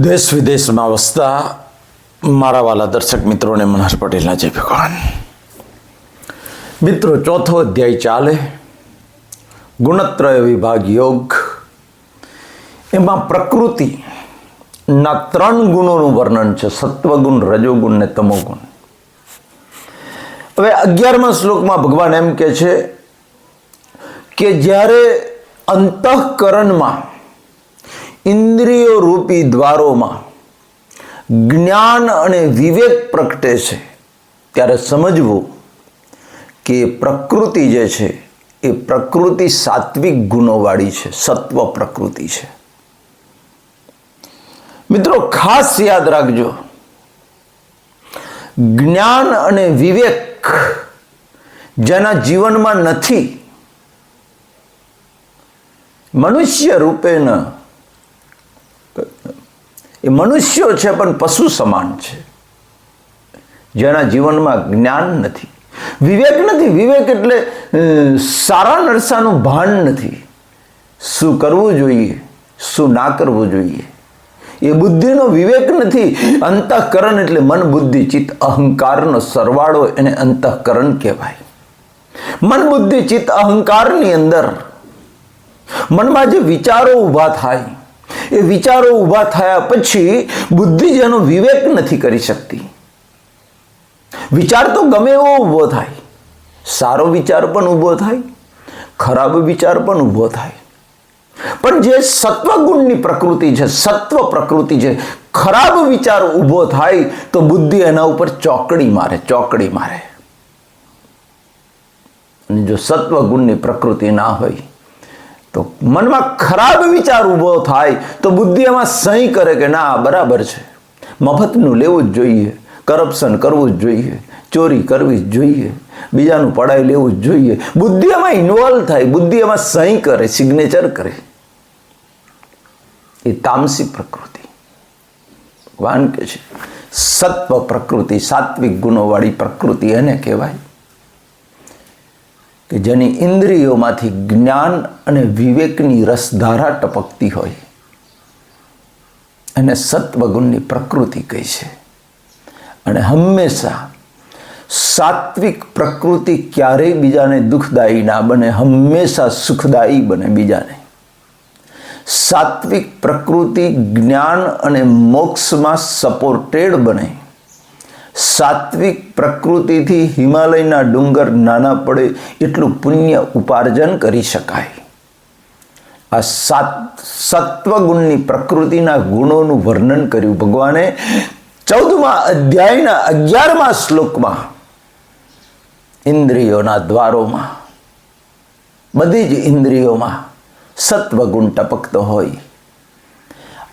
દેશ વિદેશમાં વસતા મારા વાલા દર્શક મિત્રોને મનહર પટેલના જય ભગવાન. મિત્રો, ચોથો અધ્યાય ચાલે. ગુણત્રય વિભાગ યોગ. એમાં પ્રકૃતિના ત્રણ ગુણોનું વર્ણન છે. સત્વગુણ, રજોગુણ ને તમોગુણ. હવે અગિયારમા શ્લોકમાં ભગવાન એમ કે છે કે જ્યારે અંતઃકરણમાં ઇન્દ્રિયો રૂપી દ્વારોમાં જ્ઞાન અને વિવેક પ્રગટે છે, ત્યારે સમજવું કે પ્રકૃતિ જે છે, એ પ્રકૃતિ સાત્વિક ગુણોવાળી છે, સત્વ પ્રકૃતિ છે. મિત્રો, ખાસ યાદ રાખજો, જ્ઞાન અને વિવેક જેના જીવનમાં નથી, મનુષ્ય રૂપેણ એ મનુષ્યો છે, પણ પશુ સમાન છે. જેના જીવનમાં જ્ઞાન નથી. વિવેક નથી. વિવેક એટલે સારા નરસાનું ભાન નથી. શું કરવું જોઈએ? શું ના કરવું જોઈએ? એ બુદ્ધિનો વિવેક નથી. અંતઃકરણ એટલે મન, બુદ્ધિ, ચિત્ત. અહંકારનો સરવાળો એને અંતઃકરણ કહેવાય. મન, બુદ્ધિ, ચિત્ત, અહંકારની અંદર મનમાં જે વિચારો ઊભા થાય એ વિચારો ઊભા થયા પછી બુદ્ધિ જેનો વિવેક નથી કરી શકતી. વિચાર તો ગમે એવો ઊભો થાય. સારો વિચાર પણ ઊભો થાય, ખરાબ વિચાર પણ ઊભો થાય. પણ જે સત્વગુણની પ્રકૃતિ છે, સત્વ પ્રકૃતિ છે ખરાબ વિચાર ઊભો થાય, તો બુદ્ધિ એના ઉપર ચોકડી મારે ચોકડી મારે. અને જો સત્વગુણની પ્રકૃતિ ના હોય તો મનમાં ખરાબ વિચાર ઊભો થાય તો બુદ્ધિ એમાં સહી કરે કે ના બરાબર છે. મફતનું લેવું જ જોઈએ, કરપ્શન કરવું જ જોઈએ, ચોરી કરવી જ જોઈએ, બીજાનું પડાઈ લેવું જ જોઈએ. બુદ્ધિ એમાં ઇન્વોલ્વ થાય, બુદ્ધિ એમાં સહી કરે સિગ્નેચર કરે. એ તામસી પ્રકૃતિ. ભગવાન કે છે, સત્વ પ્રકૃતિ, સાત્વિક ગુણોવાળી પ્રકૃતિ એને કહેવાય. કે જેની ઇન્દ્રિયોમાંથી જ્ઞાન અને વિવેકની રસધારા ટપકતી હોય. એને સત્વગુણની પ્રકૃતિ કહી છે. અને હંમેશા સાત્વિક પ્રકૃતિ ક્યારેય બીજાને દુઃખદાયી ના બને, હંમેશા સુખદાયી બને બીજાને. સાત્વિક પ્રકૃતિ જ્ઞાન અને મોક્ષમાં સપોર્ટેડ બને. સાત્વિક પ્રકૃતિથી હિમાલયના ડુંગર નાના પડે એટલું પુણ્ય ઉપાર્જન કરી શકાય. આ સાત સત્વગુણની પ્રકૃતિના ગુણોનું વર્ણન કર્યું ભગવાને ચૌદમા અધ્યાયના અગિયારમા શ્લોકમાં, ઇન્દ્રિયોના દ્વારોમાં, બધી જ ઇન્દ્રિયોમાં સત્વગુણ ટપકતો હોય.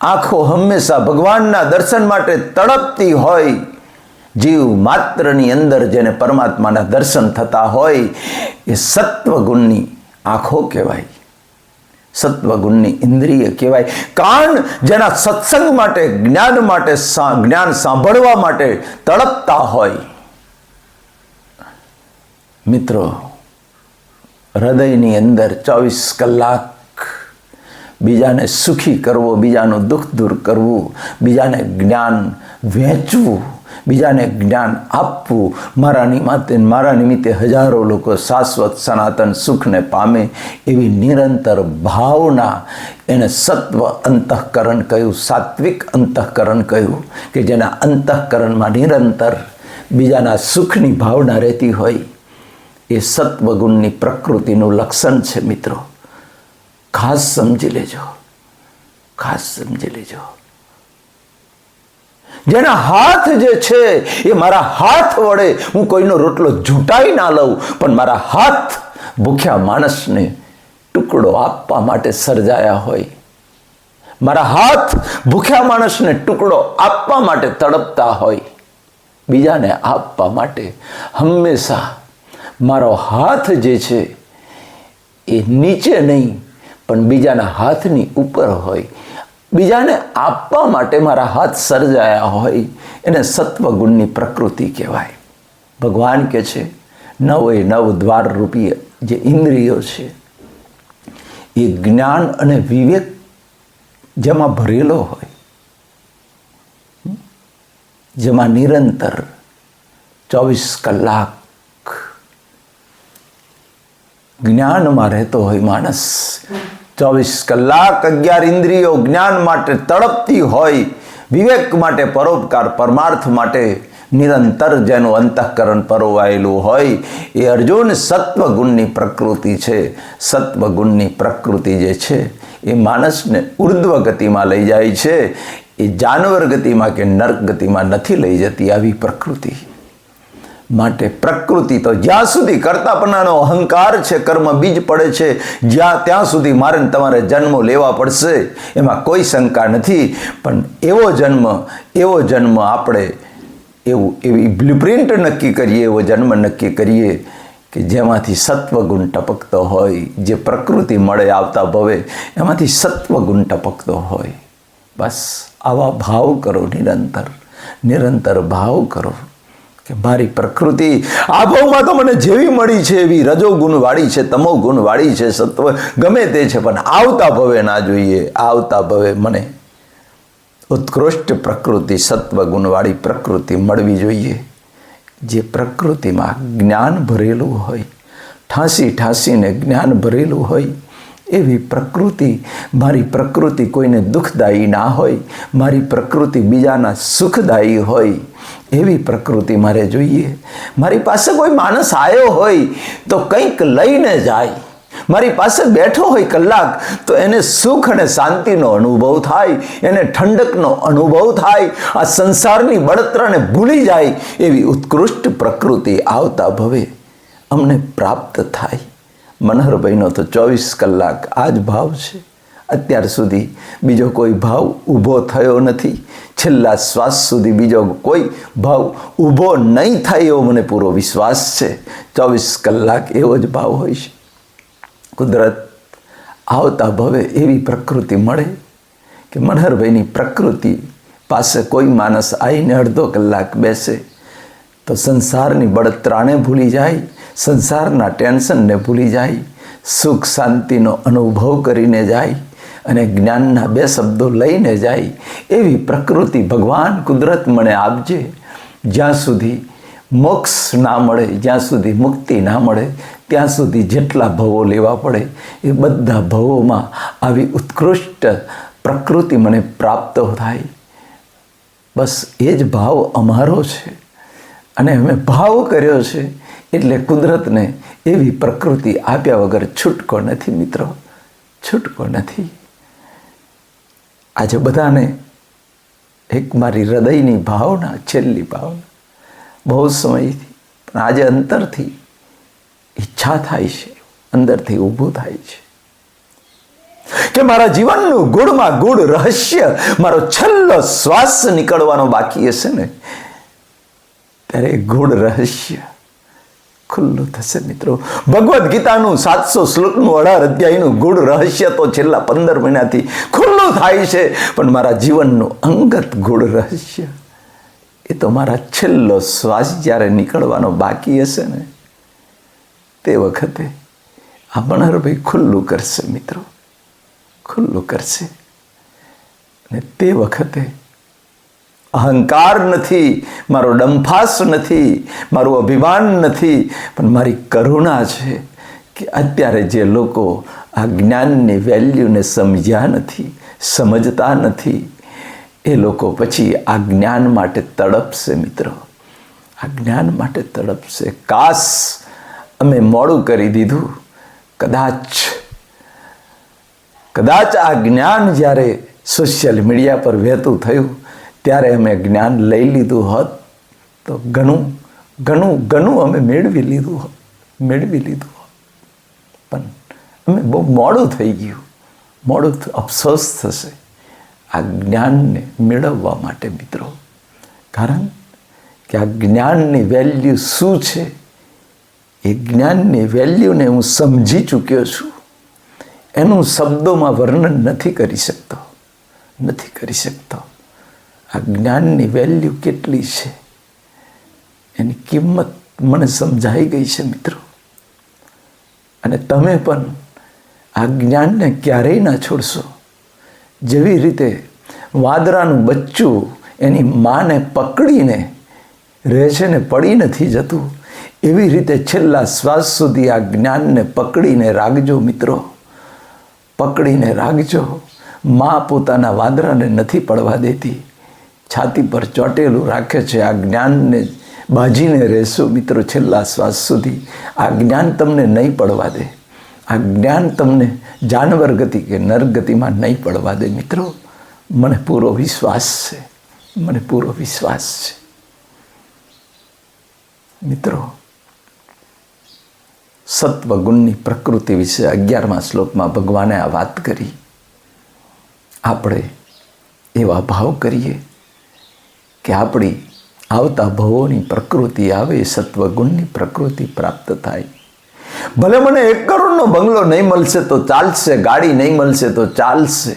આંખો હંમેશા ભગવાનના દર્શન માટે તડપતી હોય. જીવ માત્રની અંદર જેને પરમાત્માના દર્શન થતા હોય, એ સત્વગુણની આંખો કહેવાય. સત્વગુણની ઇન્દ્રિય કહેવાય. કારણ જેના સત્સંગ માટે, જ્ઞાન માટે જ્ઞાન સાંભળવા માટે તડપતા હોય. મિત્રો, હૃદયની અંદર ચોવીસ કલાક બીજાને સુખી કરવો, બીજાનું દુઃખ દૂર કરવું, બીજાને જ્ઞાન વહેંચવું બીજાને જ્ઞાન આપવું. મારા નિમિત્તે મારા નિમિત્તે હજારો લોકો શાશ્વત, સનાતન સુખને પામે એવી નિરંતર ભાવના એને સત્વ અંતઃકરણ કહ્યું, સાત્વિક અંતઃકરણ કહ્યું કે જેના અંતઃકરણમાં નિરંતર બીજાના સુખની ભાવના રહેતી હોય. એ સત્વગુણની પ્રકૃતિનું લક્ષણ છે મિત્રો. ખાસ સમજી લેજો. ખાસ સમજી લેજો. જેના હાથ જે છે, એ મારા હાથ વડે હું કોઈનો રોટલો ઝૂંટાઈ ના લઉં, પણ મારા હાથ ભૂખ્યા માણસને ટુકડો આપવા માટે સર્જાયા હોય. મારા હાથ ભૂખ્યા માણસને ટુકડો આપવા માટે તડપતા હોય. બીજાને આપવા માટે હંમેશા મારો હાથ જે છે, એ નીચે નહીં, પણ બીજાના હાથની ઉપર હોય. બીજાને આપવા માટે મારા હાથ સર્જાયા હોય, એને સત્વગુણની પ્રકૃતિ કહેવાય. ભગવાન કહે છે, નવે નવ દ્વાર રૂપી જે ઇન્દ્રિયો છે, એ જ્ઞાન અને વિવેક જેમાં ભરેલો હોય, જેમાં નિરંતર ચોવીસ કલાક જ્ઞાનમાં રહેતો હોય માણસ ચોવીસ કલાક અગિયાર ઇન્દ્રિયો જ્ઞાન માટે તડપતી હોય, વિવેક માટે પરોપકાર, પરમાર્થ માટે નિરંતર જેનું અંતઃકરણ પરોવાયેલું હોય, એ અર્જુન સત્વગુણની પ્રકૃતિ છે. સત્વગુણની પ્રકૃતિ જે છે, એ માણસને ઉર્ધ્વ ગતિમાં લઈ જાય છે. એ જાનવર ગતિમાં કે નર્ક ગતિમાં નથી લઈ જતી આવી પ્રકૃતિ. માટે પ્રકૃતિ તો જ્યાં સુધી કરતાપનાનો અહંકાર છે, કર્મ બીજ પડે છે, જ્યાં ત્યાં સુધી મારે તમારે જન્મો લેવા પડશે, એમાં કોઈ શંકા નથી. પણ એવો જન્મ એવો જન્મ આપણે એવું, એવી બ્લુપ્રિન્ટ નક્કી કરીએ, એવો જન્મ નક્કી કરીએ કે જેમાંથી સત્વગુણ ટપકતો હોય, જે પ્રકૃતિ મળે આવતા ભવે, એમાંથી સત્વગુણ ટપકતો હોય. બસ આવા ભાવ કરો, નિરંતર નિરંતર ભાવ કરો. કે મારી પ્રકૃતિ આ ભાવમાં તો મને જેવી મળી છે એવી રજો ગુણવાળી છે તમો ગુણવાળી છે, સત્વ ગમે તે છે, પણ આવતા ભવે ના જોઈએ. આવતા ભવે મને ઉત્કૃષ્ટ પ્રકૃતિ સત્વ ગુણવાળી પ્રકૃતિ મળવી જોઈએ. જે પ્રકૃતિમાં જ્ઞાન ભરેલું હોય, ઠાંસી ઠાંસીને જ્ઞાન ભરેલું હોય, એવી પ્રકૃતિ, મારી પ્રકૃતિ કોઈને દુઃખદાયી ના હોય, મારી પ્રકૃતિ બીજાના સુખદાયી હોય એવી પ્રકૃતિ મારે જોઈએ. મારી પાસે કોઈ માણસ આવ્યો હોય તો કંઈક લઈને જાય. મારી પાસે બેઠો હોય કલાક તો એને સુખ અને શાંતિનો અનુભવ થાય, એને ઠંડકનો અનુભવ થાય, આ સંસારની બળતરાને ભૂલી જાય એવી ઉત્કૃષ્ટ પ્રકૃતિ આવતા ભવે, અમને પ્રાપ્ત થાય. મનહરભાઈનો તો ચોવીસ કલાક આ જ ભાવ છે. અત્યાર સુધી બીજો કોઈ ભાવ ઊભો થયો નથી. છેલ્લા શ્વાસ સુધી બીજો કોઈ ભાવ ઊભો નહીં થાય એવો મને પૂરો વિશ્વાસ છે. ચોવીસ કલાક એવો જ ભાવ હોય છે. કુદરત આવતા ભવે એવી પ્રકૃતિ મળે કે મનહરભાઈની પ્રકૃતિ પાસે કોઈ માણસ આવીને અડધો કલાક બેસે તો સંસારની બળતરાને ભૂલી જાય, સંસારના ટેન્શનને ભૂલી જાય, સુખ શાંતિનો અનુભવ કરીને જાય અને જ્ઞાનના બે શબ્દો લઈને જાય એવી પ્રકૃતિ ભગવાન કુદરત મને આપજે. જ્યાં સુધી મોક્ષ ના મળે, જ્યાં સુધી મુક્તિ ના મળે, ત્યાં સુધી જેટલા ભવો લેવા પડે, એ બધા ભવોમાં આવી ઉત્કૃષ્ટ પ્રકૃતિ મને પ્રાપ્ત થાય. બસ એ જ ભાવ અમારો છે. અને અમે ભાવ કર્યો છે, એટલે કુદરતને એવી પ્રકૃતિ આપ્યા વગર છૂટકો નથી, મિત્રો. છૂટકો નથી. આજે બધાને એક મારી હૃદયની ભાવના, છેલ્લી ભાવના. બહુ સમયથી, પણ આજે અંતરથી ઈચ્છા થાય છે, અંદરથી ઊભું થાય છે. કે મારા જીવનનું ગુણમાં ગુણ રહસ્ય, મારો છેલ્લો શ્વાસ નીકળવાનો બાકી હશે ને? ત્યારે ગુણ રહસ્ય ખુલ્લું થશે મિત્રો. ભગવદ્ ગીતાનું સાતસો શ્લોકનું અઢાર અધ્યાયનું ગુણ રહસ્ય તો છેલ્લા પંદર મહિનાથી ખુલ્લું થાય છે. પણ મારા જીવનનું અંગત ગુણ રહસ્ય, એ તો મારા છેલ્લો શ્વાસ જ્યારે નીકળવાનો બાકી હશે ને, તે વખતે આ મણહરભાઈ ખુલ્લું કરશે મિત્રો. ખુલ્લું કરશે. અને તે વખતે અહંકાર નથી, મારો ડંફાસ નથી, મારું અભિમાન નથી, પણ મારી કરુણા છે કે અત્યારે જે લોકો આ જ્ઞાનની વેલ્યુને સમજ્યા નથી, સમજતા નથી, એ લોકો પછી આ જ્ઞાન માટે તડપશે મિત્રો. આ જ્ઞાન માટે તડપશે. કાસ અમે મોડું કરી દીધું. કદાચ કદાચ આ જ્ઞાન જ્યારે સોશિયલ મીડિયા પર વહેતું થયું ત્યારે અમે જ્ઞાન લઈ લીધું હોત, તો ઘણું ઘણું ઘણું અમે મેળવી લીધું હોત, મેળવી લીધું હોત. પણ અમે બહુ મોડું થઈ ગયું. મોડું અફસોસ થશે આ જ્ઞાનને મેળવવા માટે મિત્રો. કારણ કે આ જ્ઞાનની વેલ્યુ શું છે? એ જ્ઞાનની વેલ્યુને હું સમજી ચૂક્યો છું. એનું શબ્દોમાં વર્ણન નથી કરી શકતો. નથી કરી શકતો. આ જ્ઞાનની વેલ્યુ કેટલી છે? એની કિંમત મને સમજાઈ ગઈ છે મિત્રો. અને તમે પણ આ જ્ઞાનને ક્યારેય ના છોડશો. જેવી રીતે વાદરાનું બચ્ચું એની માને પકડીને રહે છે ને પડી નથી જતું, એવી રીતે છેલ્લા શ્વાસ સુધી આ જ્ઞાનને પકડીને રાખજો મિત્રો. પકડીને રાખજો. મા પોતાના વાદરાને નથી પડવા દેતી. છાતી પર ચોટેલું રાખે છે. આ જ્ઞાનને બાજીને રહેશો મિત્રો છેલ્લા શ્વાસ સુધી. આ જ્ઞાન તમને નહીં પડવા દે. આ જ્ઞાન તમને જાનવર ગતિ કે નર ગતિમાં નહીં પડવા દે મિત્રો. મને પૂરો વિશ્વાસ છે. મને પૂરો વિશ્વાસ છે. મિત્રો, સત્વગુણની પ્રકૃતિ વિશે અગિયારમા શ્લોકમાં ભગવાને આ વાત કરી. આપણે એવા ભાવ કરીએ કે આપણી આવતા ભવોની પ્રકૃતિ આવે સત્વગુણની પ્રકૃતિ પ્રાપ્ત થાય. ભલે મને એક કરોડનો બંગલો નહીં મળશે તો ચાલશે, ગાડી નહીં મળશે તો ચાલશે.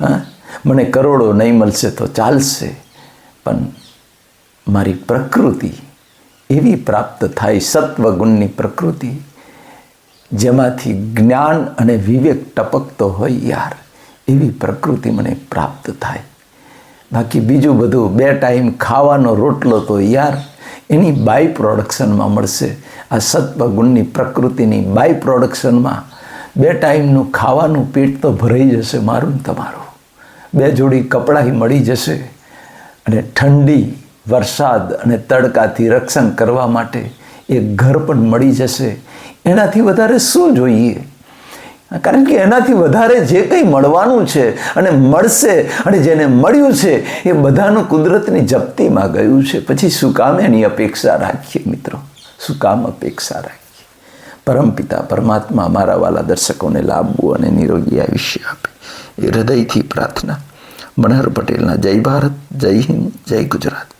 હા? મને કરોડો નહીં મળશે તો ચાલશે. પણ મારી પ્રકૃતિ એવી પ્રાપ્ત થાય, સત્વગુણની પ્રકૃતિ, જેમાંથી જ્ઞાન અને વિવેક ટપકતો હોય યાર, એવી પ્રકૃતિ મને પ્રાપ્ત થાય. બાકી બીજું બધું બે ટાઈમ ખાવાનો રોટલો તો યાર એની બાય પ્રોડક્શનમાં મળશે. આ સત્વગુણની પ્રકૃતિની બાય પ્રોડક્શનમાં બે ટાઈમનું ખાવાનું પેટ તો ભરાઈ જશે મારું ને તમારું. બે જોડી કપડાં મળી જશે અને ઠંડી, વરસાદ અને તડકાથી રક્ષણ કરવા માટે એક ઘર પણ મળી જશે. એનાથી વધારે શું જોઈએ? કારણ કે એનાથી વધારે જે કંઈ મળવાનું છે અને મળશે અને જેને મળ્યું છે, એ બધાનું કુદરતની જપ્તીમાં ગયું છે. પછી શું કામ એની અપેક્ષા રાખીએ મિત્રો? શું કામ અપેક્ષા રાખીએ? પરમપિતા, પરમાત્મા મારા વાલા દર્શકોને લાંબુ અને નિરોગી આયુષ્ય આપે. એ હૃદયથી પ્રાર્થના. મનહર પટેલના જય ભારત, જય હિન્દ, જય ગુજરાત.